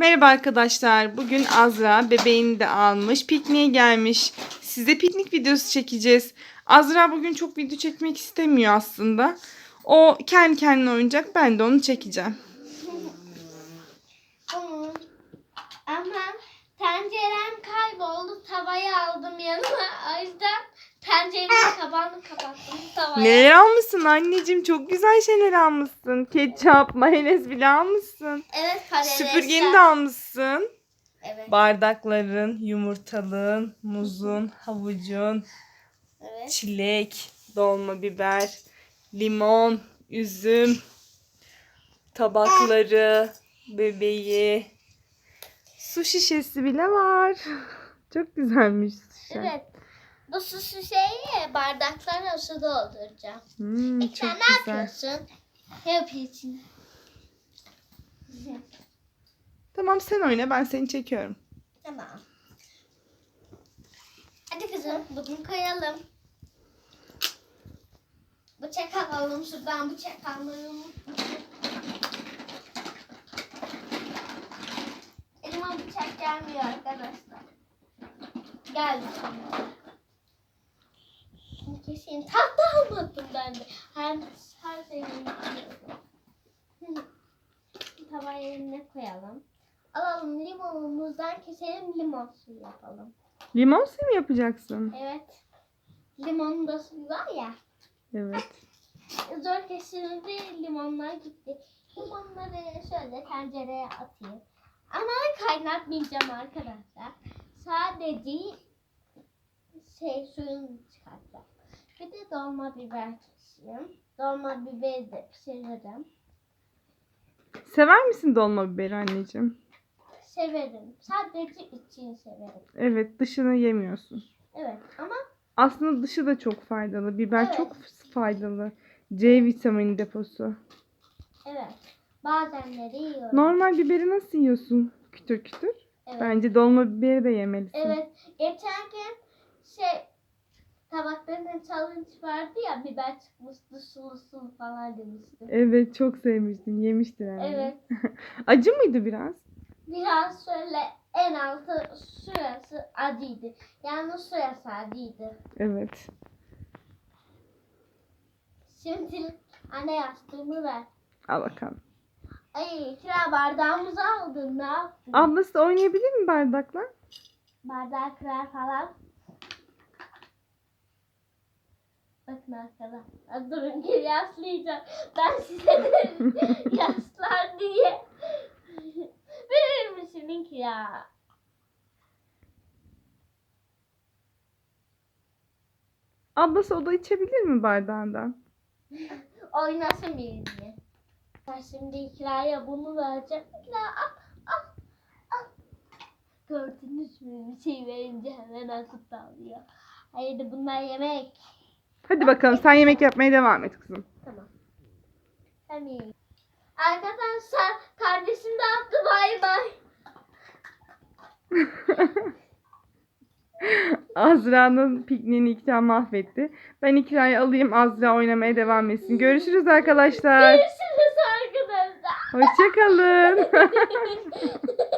Merhaba arkadaşlar. Bugün Azra bebeğini de almış. Pikniğe gelmiş. Size piknik videosu çekeceğiz. Azra bugün çok video çekmek istemiyor aslında. O kendi kendine oynayacak. Ben de onu çekeceğim. Ama, tencerem kayboldu. Tavayı aldım yanıma. O yüzden tencerenin kapağını kapattım. Neler almışsın anneciğim? Çok güzel şeyler almışsın. Ketçap, mayonez bile almışsın. Evet patatesler. Süpürgeni de almışsın. Evet. Bardakların, yumurtalığın, muzun, havucun, evet. çilek, dolma biber, limon, üzüm, tabakları, bebeği, su şişesi bile var. Çok güzelmiş şişe. Evet. Bu su şişeyi bardaklarla su dolduracağım. Hmm, İlk çok sen ne güzel. yapıyorsun? Ne yapıyorsun? Tamam sen oyna ben seni çekiyorum. Tamam. Hadi kızım bunu koyalım. Bıçak alalım şuradan bıçak alalım. Elime bıçak gelmiyor arkadaşlar. Geldi Kesin tahta almadım ben de. Her, her unutuyorum. Tavayı eline koyalım. Alalım limonumuzdan keselim limon suyu yapalım. Limon suyu mu yapacaksın? Evet. Limonun da suyu var ya. Evet. Zor kesildi limonlar gitti. Limonları şöyle tencereye atayım. Ama kaynatmayacağım arkadaşlar. Sadece şey suyunu çıkartacağım. Bir de dolma biber keseyim. Dolma biberi de pişiririm. Sever misin dolma biberi anneciğim? Severim. Sadece içini severim. Evet dışını yemiyorsun. Evet ama Aslında dışı da çok faydalı. Biber Evet. çok faydalı. C vitamini deposu. evet. Bazenleri yiyorum. Normal biberi nasıl yiyorsun? Kütür kütür. Evet. Bence dolma biberi de yemelisin. Evet. Geçen gün şey tabaklarında challenge vardı ya biber çıkmıştı sulu sulu falan demiştim. Evet çok sevmiştin. Yemiştin yani. Evet. Acı mıydı biraz? Biraz şöyle en altı şurası acıydı. Yani şurası acıydı. Evet. Şimdi anne yastığımı ver. Al bakalım. Ay kira bardağımızı aldın ne yaptın? Ablası oynayabilir mi bardakla? Bardağı kırar falan. Bakın arkadaşlar durun geri yaslayacağım. Ben size derim yaslar diye. Verir misin ki ya? Ablası o da içebilir mi bardağından? Oynasın benimle. Ben şimdi İkra'ya bunu vereceğim. İkra al al al. Gördünüz mü bir şey verince hemen akıp alıyor. Hayır bunlar yemek. Hadi bakalım sen yemek yapmaya devam et kızım. Tamam. İyi. Arkadaşlar kardeşim de attı bay bay. Azra'nın pikniğini İkra mahvetti. Ben İkra'yı alayım Azra oynamaya devam etsin. Görüşürüz arkadaşlar. Görüşürüz arkadaşlar. Hoşçakalın.